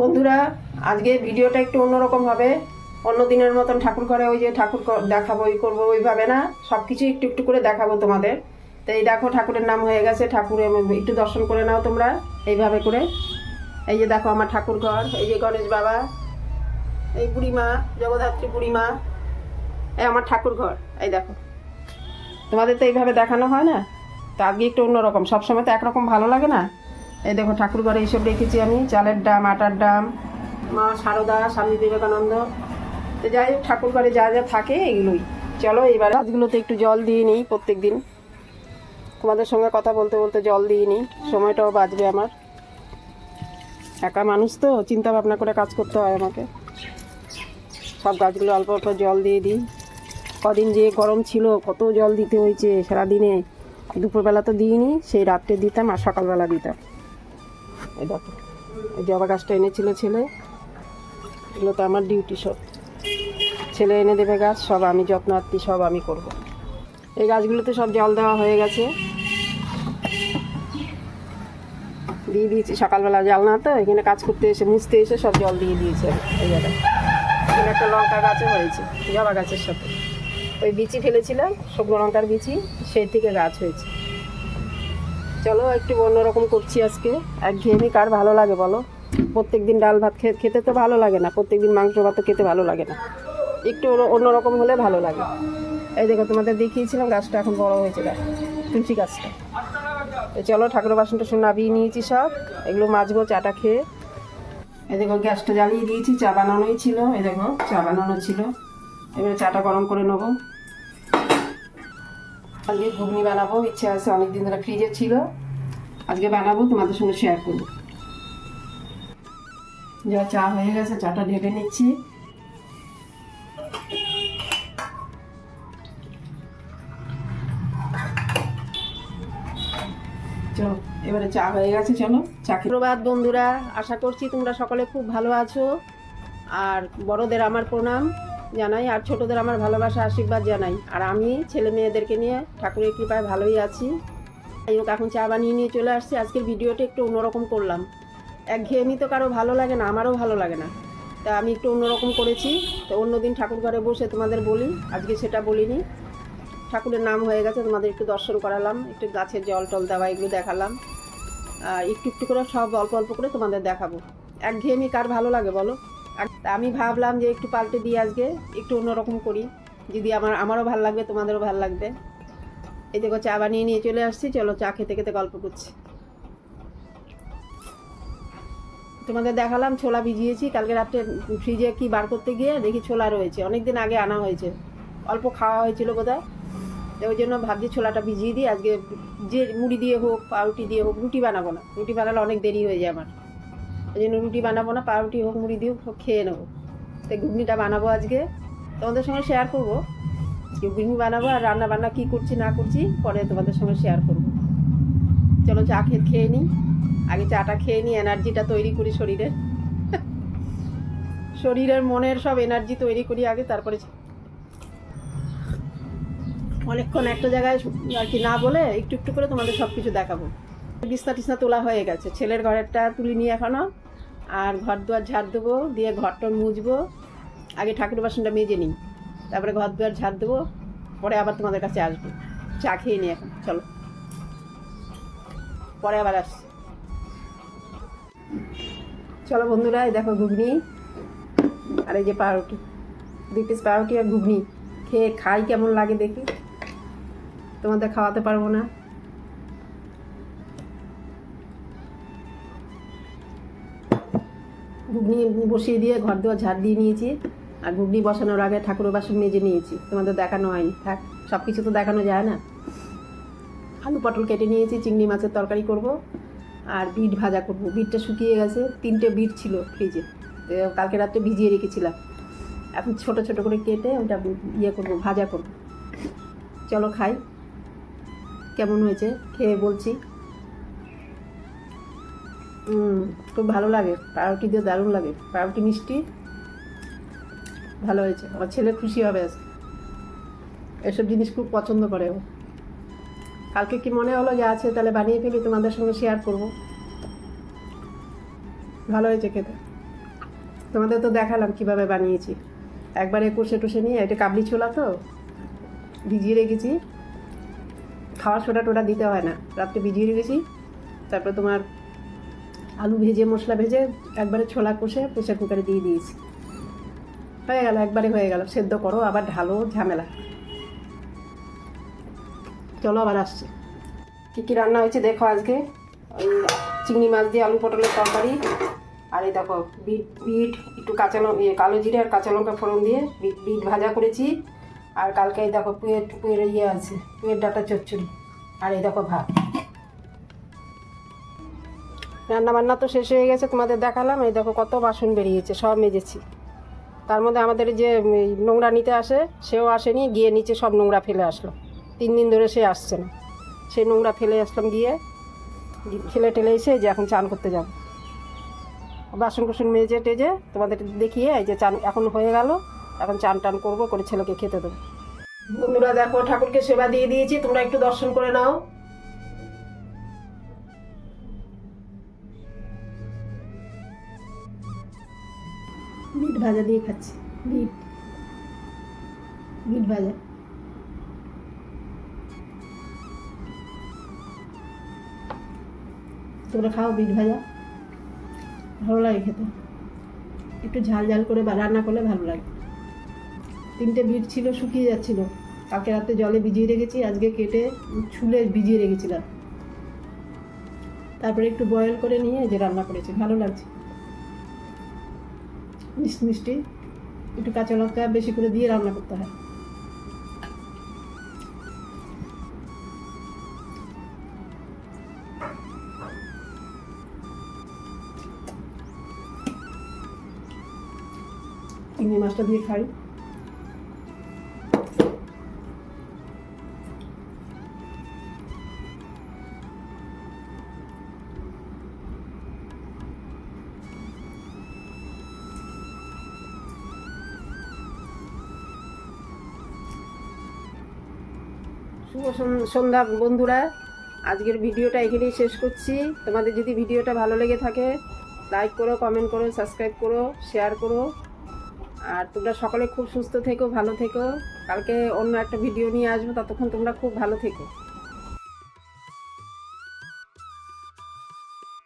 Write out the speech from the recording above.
বন্ধুরা, আজকে ভিডিওটা একটু অন্যরকম হবে। অন্য দিনের মতন ঠাকুর ঘরে ওই যে ঠাকুর দেখাবো, ওই করব, ওইভাবে না। সব কিছু একটু একটু করে দেখাবো তোমাদের। তো এই দেখো, ঠাকুরের নাম হয়ে গেছে ঠাকুরের একটু দর্শন করে নাও তোমরা, এইভাবে করে। এই যে দেখো আমার ঠাকুর ঘর, এই যে গণেশ বাবা, এই বুড়িমা, জগদ্ধাত্রী বুড়িমা, এই আমার ঠাকুর ঘর, এই দেখো। তোমাদের তো এইভাবে দেখানো হয় না? তো আজকে একটু অন্যরকম, সবসময় তো একরকম ভালো লাগে না? এই দেখো ঠাকুর ঘরে এইসব রেখেছি আমি, চালের ডাম, আটার ডাম, মা সারদা, স্বামী বিবেকানন্দ। তো যাই হোক, ঠাকুর ঘরে যা যা থাকে এগুলোই। চলো এইবার গাছগুলোতে একটু জল দিয়ে নিই প্রত্যেক দিন তোমাদের সঙ্গে কথা বলতে বলতে জল দিয়ে নিই, সময়টাও বাঁচবে আমার। একা মানুষ তো চিন্তা ভাবনা করে কাজ করতে হয় আমাকে। সব গাছগুলো অল্প অল্প জল দিয়ে দিই। কদিন যে গরম ছিল, কত জল দিতে হয়েছে, সারাদিনে। দুপুরবেলা তো দিইনি, সেই রাত্রে দিতাম আর সকালবেলা দিতাম। এই দেখো, এই জবা গাছটা এনেছিল ছেলে। এগুলো তো আমার ডিউটি সব। ছেলে এনে দেবে গাছ, সব আমি যত্ন আত্মি সব আমি করব। এই গাছগুলোতে সব জল দেওয়া হয়ে গেছে। দিয়ে দিয়েছি সকালবেলা জল না তো, এখানে কাজ করতে এসে, মুছতে এসে সব জল দিয়ে দিয়েছে এই জায়গায় এখানে একটা লঙ্কা গাছও হয়েছে, জবা গাছের সাথে। ওই বিচি ফেলেছিলাম, শুকনো লঙ্কার বিচি, সেই থেকে গাছ হয়েছে। চলো, একটু অন্যরকম করছি আজকে। এক একঘেয়েমি কার ভালো লাগে বলো? প্রত্যেক দিন ডাল ভাত খেতে তো ভালো লাগে না প্রত্যেক দিন মাংস ভাত খেতে ভালো লাগে না। একটু অন্য- অন্যরকম হলে ভালো লাগে। এই দেখো, তোমাদের দেখিয়েছিলাম, গাছটা এখন বড় হয়েছে, দেখ। তুলসী গাছটা। চলো, ঠাকুরের বাসনটা শুনে নাবিয়ে নিয়েছি সব। এগুলো মাজবো, চাটা খেয়ে। এই দেখো, গ্যাসটা জ্বালিয়ে দিয়েছি, চা বানানোই ছিল। এই দেখো, চা বানানো ছিল। এবারে চাটা গরম করে নেব। আজকে ঘুগনি বানাবো, ইচ্ছে আছে অনেকদিন ধরে ফ্রিজে ছিল। আজকে বানাবো, তোমাদের সঙ্গে শেয়ার করব। যা চা হয়ে গেছে, চাটা ঢেলে নিচ্ছি। চলো, এবারে চা হয়ে গেছে, চলো, চা প্রভাত বন্ধুরা, আশা করছি তোমরা সকলে খুব ভালো আছো। আর বড়দের আমার প্রণাম। জানাই, আর ছোটদের আমার ভালোবাসা, আশীর্বাদ জানাই। আর আমি ছেলে মেয়েদেরকে নিয়ে ঠাকুরের কৃপায় ভালোই আছি। যাই হোক, এখন চা বানিয়ে নিয়ে চলে আসছি। আজকের ভিডিওটা একটু অন্যরকম করলাম। একঘেয়েমি তো কারও ভালো লাগে না, আমারও ভালো লাগে না। তা আমি একটু অন্যরকম করেছি। তো অন্যদিন ঠাকুর ঘরে বসে তোমাদের বলি, আজকে সেটা বলিনি। ঠাকুরের নাম হয়ে গেছে, তোমাদের একটু দর্শন করালাম, একটু গাছের জল টল দেওয়া এগুলো দেখালাম। আর একটু একটু করে সব অল্প অল্প করে তোমাদের দেখাবো। একঘেয়েমি কার ভালো লাগে বলো? আমি ভাবলাম যে একটু পাল্টে দিই আজকে একটু অন্যরকম করি। যদি আমার, আমারও ভালো লাগবে, তোমাদেরও ভালো লাগবে। এই দেখো, চা বানিয়ে নিয়ে চলে আসছি। চলো, চা খেতে খেতে গল্প করছি। তোমাদের দেখালাম, ছোলা ভিজিয়েছি। কালকে রাত্রে ফ্রিজে কি বার করতে গিয়ে দেখি ছোলা রয়েছে। অনেক দিন আগে আনা হয়েছে। অল্প খাওয়া হয়েছিল বোধহয়। ওই জন্য ভাবছি ছোলাটা ভিজিয়ে দিই। আজকে যে মুড়ি দিয়ে হোক, পাউরুটি দিয়ে হোক, রুটি বানাবো না। রুটি বানালে অনেক দেরি হয়ে যায় আমার। ওই জন্য রুটি বানাবো না, পাউরুটি হোক, মুড়ি দিয়ে হোক, খেয়ে নেব। তাই ঘুগনিটা বানাবো আজকে। তোমাদের সঙ্গে শেয়ার করব। আজকে ঘুগনি বানাবো আর রান্না বান্না কী করছি, না করছি, পরে তোমাদের সঙ্গে শেয়ার করব। চলো চা খেয়ে খেয়ে নিই আগে চাটা খেয়ে নিই এনার্জিটা তৈরি করি শরীরের শরীরের মনের সব এনার্জি তৈরি করি আগে, তারপরে অনেকক্ষণ একটা জায়গায় আর কি না বলে একটু একটু করে তোমাদের সব কিছু দেখাবো। বিছনা টিছনা তোলা হয়ে গেছে। ছেলের ঘরেরটা তুলি নিয়ে এখনও। আর ঘর দুয়ার ঝাড় দেবো, দিয়ে ঘরটা মুছবো। আগে ঠাকুর বাসনটা মেজে নিই, তারপরে ঘর দুয়ার ঝাড় দেবো, পরে আবার তোমাদের কাছে আসব। চা খেয়ে নিই এখন, চলো। পরে আবার আসছি। চলো বন্ধুরা দেখো ঘুগনি, আর এই যে পাউরুটি। দুই পিস পাউরুটি আর ঘুগনি। খেয়ে খাই কেমন লাগে দেখি। তোমাদের খাওয়াতে পারব না। ঘুগনি বসিয়ে দিয়ে ঘর দুয়ার ঝাড় দিয়ে নিয়েছি। আর ঘুগনি বসানোর আগে ঠাকুরের বাসন মেজে নিয়েছি। তোমাদের দেখানো হয়নি। থাক সব কিছু তো দেখানো যায় না। আলু পটল কেটে নিয়েছি, চিংড়ি মাছের তরকারি করব, আর বিট ভাজা করব। বিটটা শুকিয়ে গেছে, তিনটে বিট ছিল ফ্রিজে। কালকে রাত্রে ভিজিয়ে রেখেছিলাম। এখন ছোট ছোট করে কেটে ওটা ইয়ে করব, ভাজা করব। চলো খাই। কেমন হয়েছে? খেয়ে বলছি। খুব ভালো লাগে। পাউরুটি দিয়ে দারুণ লাগে। পাউরুটি মিষ্টি। ভালো হয়েছে। আমার ছেলে খুশি হবে আজকে। এসব জিনিস খুব পছন্দ করে ও। কালকে কি মনে হলো যে আছে, তাহলে বানিয়ে ফেলি, তোমাদের সঙ্গে শেয়ার করব। ভালো হয়েছে খেতে। তোমাদের তো দেখালাম কীভাবে বানিয়েছি। একবারে কষে টষে নিয়ে, এটা কাবলি ছোলা তো, ভিজিয়ে রেখেছি। খাওয়ার সোডা টোডা দিতে হয় না। রাত্রে ভিজিয়ে রেখেছি। তারপরে তোমার আলু ভেজে, মশলা ভেজে একবারে ছোলা কষে প্রেশার কুকারে দিয়ে দিয়েছি। হয়ে গেল, একবারে হয়ে গেল। সেদ্ধ করো, আবার ঢালো ঝামেলা। চলো আবার আসছে। কী কী রান্না হয়েছে দেখো আজকে? চিংড়ি মাছ দিয়ে আলু পটলের তরকারি। আর এই দেখো, বিট বিট, একটু কাঁচা লঙ্কা কালো জিরে আর কাঁচা লঙ্কা ফোড়ন দিয়ে বিট বিট ভাজা করেছি। আর কালকে এই দেখো, পুয়ের পুয়ের ইয়ে আছে, পুয়ের ডাটা চচ্চড়ি। আর এই দেখো ভাত। রান্না বান্না তো শেষ হয়ে গেছে, তোমাদের দেখালাম। এই দেখো কত বাসন বেরিয়েছে, সব মেজেছি। তার মধ্যে আমাদের যে নোংরা নিতে আসে, সেও আসেনি, গিয়ে নিচে সব নোংরা ফেলে আসলো। তিন দিন ধরে সে আসছে না। সেই নোংরা ফেলে আসলাম গিয়ে, ফেলে টেলে এসে যে এখন চান করতে যাব। বাসন কুসন মেজে টেজে তোমাদের দেখিয়ে এই যে চান এখন হয়ে গেল, এখন চান টান করব, করে ছেলেকে খেতে দেবো। বন্ধুরা দেখো, ঠাকুরকে সেবা দিয়ে দিয়েছি, তোমরা একটু দর্শন করে নাও। বিট ভাজা দিয়ে খাচ্ছি। বিট বিট ভাজা। তোমরা খাও বিট ভাজা। ভালো লাগে খেতে। একটু ঝাল ঝাল করে বা- রান্না করলে ভালো লাগে। তিনটে বিট ছিল, শুকিয়ে যাচ্ছিল। কালকে রাতে জলে ভিজিয়ে রেখেছি, আজকে কেটে ছুলে ভিজিয়ে রেখেছিলাম। তারপরে একটু বয়েল করে নিয়ে যে রান্না করেছি, ভালো লাগছে। মিষ্টি একটু কাঁচা লঙ্কা বেশি করে দিয়ে রান্না করতে হয়। চিংড়ি মাছটা দিয়ে খাই। শুভ সন্ধ্যা বন্ধুরা। আজকের ভিডিওটা এখানেই শেষ করছি। তোমাদের যদি ভিডিওটা ভালো লেগে থাকে লাইক করো কমেন্ট করো সাবস্ক্রাইব করো শেয়ার করো। আর তোমরা সকলে খুব সুস্থ থেকো, ভালো থেকো। কালকে অন্য একটা ভিডিও নিয়ে আসব, ততক্ষণ তোমরা খুব ভালো থেকো।